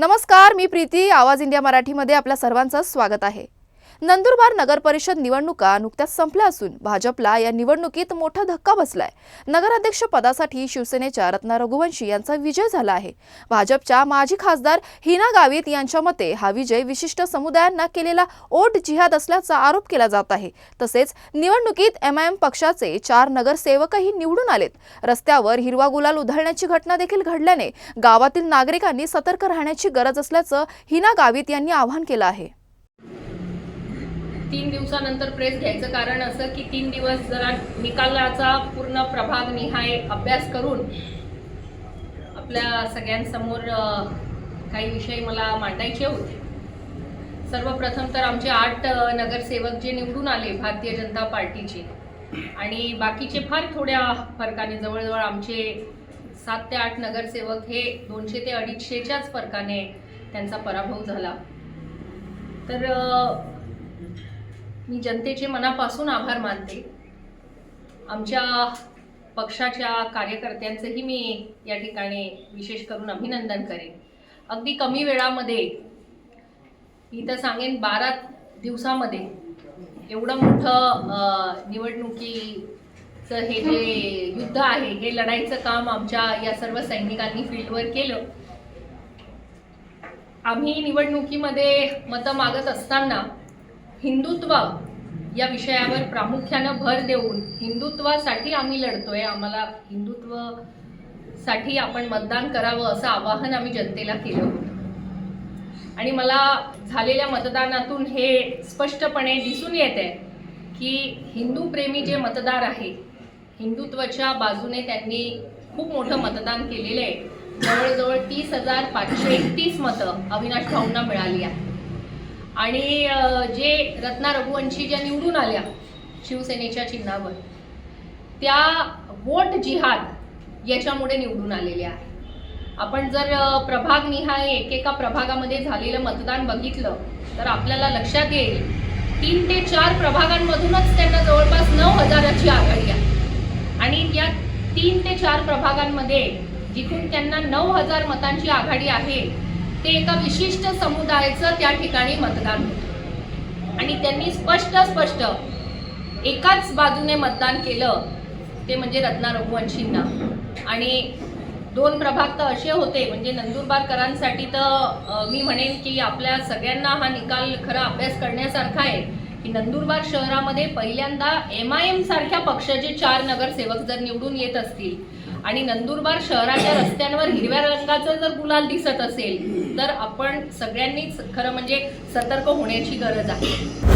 नमस्कार मी प्रीती. आवाज इंडिया मराठीमध्ये आपल्या सर्वांचं स्वागत आहे. नंदुरबार नगर परिषद निवडणुका नुकत्याच संपल्या असून भाजपला या निवडणुकीत मोठा धक्का बसलाय. नगराध्यक्ष पदासाठी शिवसेनेच्या रत्ना रघुवंशी यांचा विजय झाला आहे. भाजपच्या माजी खासदार हिना गावित यांच्या मते हा विजय विशिष्ट समुदायांना केलेला ओट जिहाद असल्याचा आरोप केला जात आहे. तसेच निवडणुकीत एमआयएम पक्षाचे चार नगरसेवकही निवडून आलेत. रस्त्यावर हिरवा गुलाल उधळण्याची घटना देखील घडल्याने गावातील नागरिकांनी सतर्क राहण्याची गरज असल्याचं हिना गावित यांनी आवाहन केलं आहे. तीन दिवसानंतर प्रेस घ्यायचं कारण असं की तीन दिवस जरा निकालाचा पूर्ण प्रभाग निहाय अभ्यास करून आपल्या सगळ्यांसमोर काही विषय मला मांडायचे होते. सर्वप्रथम तर आमचे आठ नगरसेवक जे निवडून आले भारतीय जनता पार्टीचे आणि बाकीचे फार थोड्या फरकाने जवळजवळ आमचे सात ते आठ नगरसेवक हे दोनशे ते अडीचशेच्याच फरकाने त्यांचा पराभव झाला. तर मी जनतेचे मनापासून आभार मानते. आमच्या पक्षाच्या कार्यकर्त्यांचंही मी या ठिकाणी विशेष करून अभिनंदन करेन. अगदी कमी वेळामध्ये मी तर सांगेन बारा दिवसामध्ये एवढं मोठं निवडणुकीचं हे जे युद्ध आहे हे लढाईचं काम आमच्या या सर्व सैनिकांनी फील्डवर केलं. आम्ही निवडणुकीमध्ये मतं मागत असताना हिंदुत्व या विषयावर प्रामुख्यानं भर देऊन हिंदुत्वासाठी आम्ही लढतोय. आम्हाला हिंदुत्वसाठी आपण मतदान करावं असं आवाहन आम्ही जनतेला केलं होतं. आणि मला झालेल्या मतदानातून हे स्पष्टपणे दिसून येत आहे की हिंदू प्रेमी जे मतदार आहे हिंदुत्वाच्या बाजूने त्यांनी खूप मोठं मतदान केलेलं आहे. जवळजवळ तीस हजार पाचशे एकतीस मतं अविनाश भाऊंना मिळाली आहे आणि जे रत्ना रघुवंशी ज्या निवडून आल्या शिवसेनेच्या चिन्हावर त्या वोट जिहाद याच्यामुळे निवडून आलेल्या आहे आपण जर प्रभाग निहाय एकेका प्रभागामध्ये झालेलं मतदान बघितलं तर आपल्याला लक्षात येईल तीन ते चार प्रभागांमधूनच त्यांना जवळपास नऊ हजाराची आघाडी आहे. आणि या तीन ते चार प्रभागांमध्ये जिथून त्यांना नऊ हजार मतांची आघाडी आहे ते एका विशिष्ट समुदायाचं त्या ठिकाणी मतदान होतं. आणि त्यांनी स्पष्ट स्पष्ट एकाच बाजूने मतदान केलं ते म्हणजे रत्ना रघुवंशींना आणि दोन प्रभाग तर असे होते म्हणजे नंदुरबारकरांसाठी तर मी म्हणेन की आपल्या सगळ्यांना हा निकाल खरा अभ्यास करण्यासारखा आहे की नंदुरबार शहरामध्ये पहिल्यांदा एम आय एमसारख्या पक्षाचे चार नगरसेवक जर निवडून येत असतील आणि नंदुरबार शहराच्या रस्त्यांवर हिरव्या रंगाचं जर गुलाल दिसत असेल तर आपण सगळ्यांनीच खरं म्हणजे सतर्क होण्याची गरज आहे.